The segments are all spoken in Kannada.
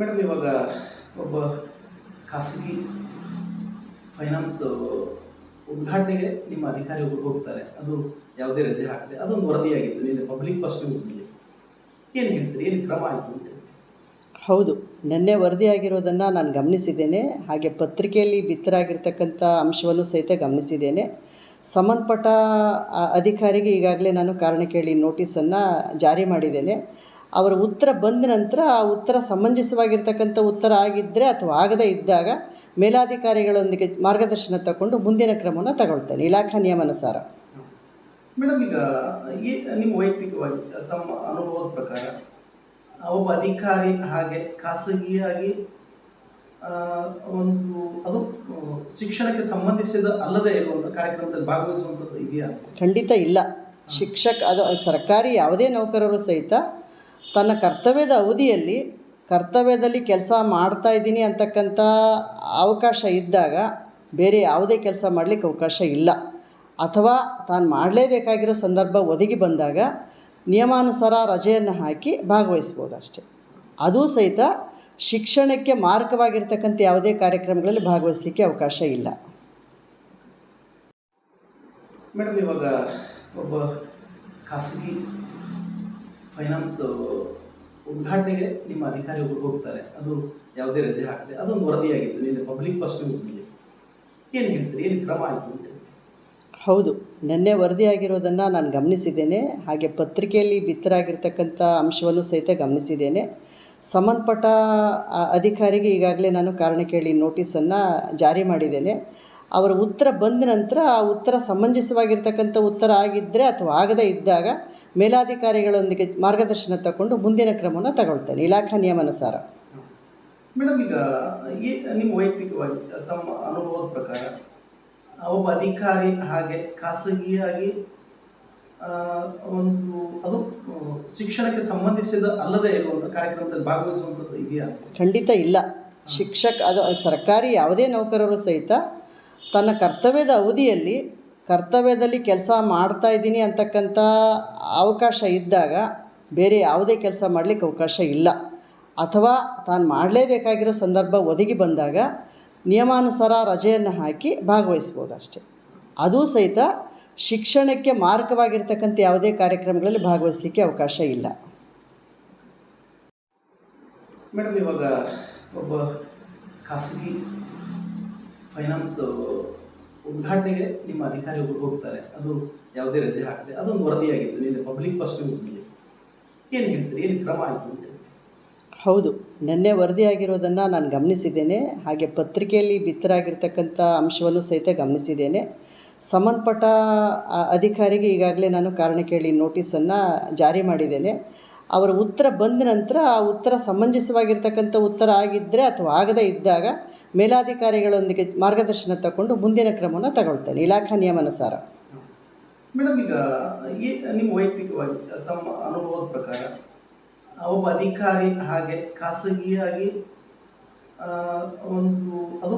ಮೇಡಮ್, ಇವಾಗ ಒಬ್ಬ ಖಾಸಗಿ ಫೈನಾನ್ಸ್ ಉದ್ಘಾಟನೆಗೆ ನಿಮ್ಮ ಅಧಿಕಾರಿ ಒಬ್ಬರು ಹೋಗ್ತಾರೆ. ಅದು ಯಾವುದೇ ರಜೆ ಹಾಕದೆ, ಅದೊಂದು ವರದಿಯಾಗಿತ್ತು. ನಿನ್ನೆ ಪಬ್ಲಿಕ್ ಫಸ್ಟ್ ನ್ಯೂಸ್ನಲ್ಲಿ ಏನು ಹೇಳ್ತೀರಿ? ಏನು ಕ್ರಮ ಆಯಿತು ಅಂತ ಹೌದು. ನಿನ್ನೆ ವರದಿಯಾಗಿರೋದನ್ನು ನಾನು ಗಮನಿಸಿದ್ದೇನೆ. ಹಾಗೆ ಪತ್ರಿಕೆಯಲ್ಲಿ ಬಿತ್ತರಾಗಿರ್ತಕ್ಕಂಥ ಅಂಶವನ್ನು ಸಹಿತ ಗಮನಿಸಿದ್ದೇನೆ. ಸಂಬಂಧಪಟ್ಟ ಅಧಿಕಾರಿಗೆ ಈಗಾಗಲೇ ನಾನು ಕಾರಣ ಕೇಳಿ ನೋಟಿಸನ್ನು ಜಾರಿ ಮಾಡಿದ್ದೇನೆ. ಅವರ ಉತ್ತರ ಬಂದ ನಂತರ ಆ ಉತ್ತರ ಸಮಂಜಸವಾಗಿರ್ತಕ್ಕಂಥ ಉತ್ತರ ಆಗಿದ್ದರೆ ಅಥವಾ ಆಗದೇ ಇದ್ದಾಗ ಮೇಲಾಧಿಕಾರಿಗಳೊಂದಿಗೆ ಮಾರ್ಗದರ್ಶನ ತಗೊಂಡು ಮುಂದಿನ ಕ್ರಮವನ್ನು ತಗೊಳ್ತೇನೆ. ಇಲಾಖಾ ನಿಯಮಾನುಸಾರ. ಮೇಡಮ್ ಈಗ ಈ ನಿಮ್ಮ ವೈಯಕ್ತಿಕವಾಗಿ ತಮ್ಮ ಅನುಭವದ ಪ್ರಕಾರ ಒಬ್ಬ ಅಧಿಕಾರಿ ಹಾಗೆ ಖಾಸಗಿಯಾಗಿ ಒಂದು ಅದು ಶಿಕ್ಷಣಕ್ಕೆ ಸಂಬಂಧಿಸಿದ ಅಲ್ಲದೆ ಇರುವಂಥ ಕಾರ್ಯಕ್ರಮದಲ್ಲಿ ಭಾಗವಹಿಸುವಂಥದ್ದು ಇದೆಯಾ? ಖಂಡಿತ ಇಲ್ಲ. ಶಿಕ್ಷಕ ಅದು ಸರ್ಕಾರಿ ಯಾವುದೇ ನೌಕರರು ಸಹಿತ ತನ್ನ ಕರ್ತವ್ಯದ ಅವಧಿಯಲ್ಲಿ ಕರ್ತವ್ಯದಲ್ಲಿ ಕೆಲಸ ಮಾಡ್ತಾ ಇದ್ದೀನಿ ಅಂತಕ್ಕಂಥ ಅವಕಾಶ ಇದ್ದಾಗ ಬೇರೆ ಯಾವುದೇ ಕೆಲಸ ಮಾಡಲಿಕ್ಕೆ ಅವಕಾಶ ಇಲ್ಲ. ಅಥವಾ ತಾನು ಮಾಡಲೇಬೇಕಾಗಿರೋ ಸಂದರ್ಭ ಒದಗಿ ಬಂದಾಗ ನಿಯಮಾನುಸಾರ ರಜೆಯನ್ನು ಹಾಕಿ ಭಾಗವಹಿಸ್ಬೋದು ಅಷ್ಟೇ ಅದೂ ಸಹಿತ ಶಿಕ್ಷಣಕ್ಕೆ ಮಾರಕವಾಗಿರ್ತಕ್ಕಂಥ ಯಾವುದೇ ಕಾರ್ಯಕ್ರಮಗಳಲ್ಲಿ ಭಾಗವಹಿಸಲಿಕ್ಕೆ ಅವಕಾಶ ಇಲ್ಲ. ಮೇಡಮ್, ಇವಾಗ ಒಬ್ಬ ಖಾಸಗಿ ಫೈನಾನ್ಸ್ ಉದ್ಘಾಟನೆಗೆ ನಿಮ್ಮ ಅಧಿಕಾರಿ ಒಬ್ಬರು ಹೋಗ್ತಾರೆ. ಅದು ಯಾವುದೇ ರಜೆ ಹಾಕದೆ, ಅದೊಂದು ವರದಿಯಾಗಿತ್ತು. ನಿನ್ನೆ ಪಬ್ಲಿಕ್ ಫಸ್ಟ್ ನ್ಯೂಸ್ನಲ್ಲಿ ಏನು ಹೇಳ್ತೀರಿ? ಏನು ಕ್ರಮ ಆಯಿತು ಅಂತ ಹೌದು. ನಿನ್ನೆ ವರದಿಯಾಗಿರೋದನ್ನು ನಾನು ಗಮನಿಸಿದ್ದೇನೆ. ಹಾಗೆ ಪತ್ರಿಕೆಯಲ್ಲಿ ಬಿತ್ತರಾಗಿರ್ತಕ್ಕಂಥ ಅಂಶವನ್ನು ಸಹಿತ ಗಮನಿಸಿದ್ದೇನೆ. ಸಂಬಂಧಪಟ್ಟ ಅಧಿಕಾರಿಗೆ ಈಗಾಗಲೇ ನಾನು ಕಾರಣ ಕೇಳಿ ನೋಟಿಸನ್ನು ಜಾರಿ ಮಾಡಿದ್ದೇನೆ. ಅವರ ಉತ್ತರ ಬಂದ ನಂತರ ಆ ಉತ್ತರ ಸಮಂಜಸವಾಗಿರ್ತಕ್ಕಂಥ ಉತ್ತರ ಆಗಿದ್ದರೆ ಅಥವಾ ಆಗದೇ ಇದ್ದಾಗ ಮೇಲಾಧಿಕಾರಿಗಳೊಂದಿಗೆ ಮಾರ್ಗದರ್ಶನ ತಗೊಂಡು ಮುಂದಿನ ಕ್ರಮವನ್ನು ತಗೊಳ್ತೇನೆ. ಇಲಾಖಾ ನಿಯಮಾನುಸಾರ. ಮೇಡಮ್ ಈಗ ನಿಮ್ಮ ವೈಯಕ್ತಿಕವಾಗಿ ತಮ್ಮ ಅನುಭವದ ಪ್ರಕಾರ ಒಬ್ಬ ಅಧಿಕಾರಿ ಹಾಗೆ ಖಾಸಗಿಯಾಗಿ ಒಂದು ಅದು ಶಿಕ್ಷಣಕ್ಕೆ ಸಂಬಂಧಿಸಿದ ಅಲ್ಲದೆ ಇರುವಂಥ ಕಾರ್ಯಕ್ರಮದಲ್ಲಿ ಭಾಗವಹಿಸುವಂಥದ್ದು ಇದೆಯಾ? ಖಂಡಿತ ಇಲ್ಲ. ಶಿಕ್ಷಕ ಅದು ಸರ್ಕಾರಿ ಯಾವುದೇ ನೌಕರರು ಸಹಿತ ತನ್ನ ಕರ್ತವ್ಯದ ಅವಧಿಯಲ್ಲಿ ಕರ್ತವ್ಯದಲ್ಲಿ ಕೆಲಸ ಮಾಡ್ತಾ ಇದ್ದೀನಿ ಅಂತಕ್ಕಂಥ ಅವಕಾಶ ಇದ್ದಾಗ ಬೇರೆ ಯಾವುದೇ ಕೆಲಸ ಮಾಡಲಿಕ್ಕೆ ಅವಕಾಶ ಇಲ್ಲ. ಅಥವಾ ತಾನು ಮಾಡಲೇಬೇಕಾಗಿರೋ ಸಂದರ್ಭ ಒದಗಿ ಬಂದಾಗ ನಿಯಮಾನುಸಾರ ರಜೆಯನ್ನು ಹಾಕಿ ಭಾಗವಹಿಸ್ಬೋದು ಅಷ್ಟೇ ಅದೂ ಸಹಿತ ಶಿಕ್ಷಣಕ್ಕೆ ಮಾರಕವಾಗಿರ್ತಕ್ಕಂಥ ಯಾವುದೇ ಕಾರ್ಯಕ್ರಮಗಳಲ್ಲಿ ಭಾಗವಹಿಸಲಿಕ್ಕೆ ಅವಕಾಶ ಇಲ್ಲ. ಮೇಡಮ್, ಇವಾಗ ಒಬ್ಬ ಖಾಸಗಿ ಫೈನಾನ್ಸ್ ಉದ್ಘಾಟನೆಗೆ ನಿಮ್ಮ ಅಧಿಕಾರಿ ಒಬ್ಬರು ಹೋಗ್ತಾರೆ. ಅದು ಯಾವುದೇ ರಜೆ ಹಾಕದೆ. ಅದೊಂದು ವರದಿಯಾಗಿತ್ತು. ನಿನ್ನೆ ಪಬ್ಲಿಕ್ ಫಸ್ಟ್ ನ್ಯೂಸ್ನಲ್ಲಿ ಏನು ಹೇಳ್ತೀರಿ? ಏನು ಕ್ರಮ ಆಯಿತು ಅಂತ ಹೌದು. ನಿನ್ನೆ ವರದಿಯಾಗಿರೋದನ್ನು ನಾನು ಗಮನಿಸಿದ್ದೇನೆ. ಹಾಗೆ ಪತ್ರಿಕೆಯಲ್ಲಿ ಬಿತ್ತರಾಗಿರ್ತಕ್ಕಂಥ ಅಂಶವನ್ನು ಸಹಿತ ಗಮನಿಸಿದ್ದೇನೆ. ಸಂಬಂಧಪಟ್ಟ ಅಧಿಕಾರಿಗೆ ಈಗಾಗಲೇ ನಾನು ಕಾರಣ ಕೇಳಿ ನೋಟಿಸನ್ನು ಜಾರಿ ಮಾಡಿದ್ದೇನೆ. ಅವರ ಉತ್ತರ ಬಂದ ನಂತರ ಆ ಉತ್ತರ ಸಮಂಜಸವಾಗಿರ್ತಕ್ಕಂಥ ಉತ್ತರ ಆಗಿದ್ದರೆ ಅಥವಾ ಆಗದೇ ಇದ್ದಾಗ ಮೇಲಾಧಿಕಾರಿಗಳೊಂದಿಗೆ ಮಾರ್ಗದರ್ಶನ ತಗೊಂಡು ಮುಂದಿನ ಕ್ರಮವನ್ನು ತಗೊಳ್ತೇನೆ. ಇಲಾಖಾ ನಿಯಮಾನುಸಾರ. ಮೇಡಮ್ ಈಗ ನಿಮ್ಮ ವೈಯಕ್ತಿಕವಾಗಿ ತಮ್ಮ ಅನುಭವದ ಪ್ರಕಾರ ಒಬ್ಬ ಅಧಿಕಾರಿ ಹಾಗೆ ಖಾಸಗಿಯಾಗಿ ಒಂದು ಅದು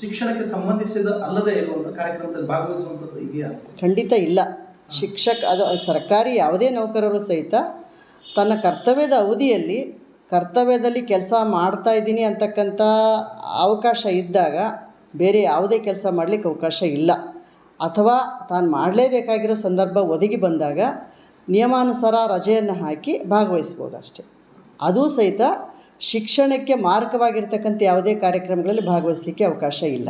ಶಿಕ್ಷಣಕ್ಕೆ ಸಂಬಂಧಿಸಿದ ಅಲ್ಲದೆ ಇರುವಂಥ ಕಾರ್ಯಕ್ರಮದಲ್ಲಿ ಭಾಗವಹಿಸುವಂಥದ್ದು ಇದೆಯಾ? ಖಂಡಿತ ಇಲ್ಲ. ಶಿಕ್ಷಕ ಅದು ಸರ್ಕಾರಿ ಯಾವುದೇ ನೌಕರರು ಸಹಿತ ತನ್ನ ಕರ್ತವ್ಯದ ಅವಧಿಯಲ್ಲಿ ಕರ್ತವ್ಯದಲ್ಲಿ ಕೆಲಸ ಮಾಡ್ತಾ ಇದ್ದೀನಿ ಅಂತಕ್ಕಂಥ ಅವಕಾಶ ಇದ್ದಾಗ ಬೇರೆ ಯಾವುದೇ ಕೆಲಸ ಮಾಡಲಿಕ್ಕೆ ಅವಕಾಶ ಇಲ್ಲ. ಅಥವಾ ತಾನು ಮಾಡಲೇಬೇಕಾಗಿರೋ ಸಂದರ್ಭ ಒದಗಿ ಬಂದಾಗ ನಿಯಮಾನುಸಾರ ರಜೆಯನ್ನು ಹಾಕಿ ಭಾಗವಹಿಸ್ಬೋದು ಅಷ್ಟೇ ಅದೂ ಸಹಿತ ಶಿಕ್ಷಣಕ್ಕೆ ಮಾರಕವಾಗಿರ್ತಕ್ಕಂಥ ಯಾವುದೇ ಕಾರ್ಯಕ್ರಮಗಳಲ್ಲಿ ಭಾಗವಹಿಸಲಿಕ್ಕೆ ಅವಕಾಶ ಇಲ್ಲ.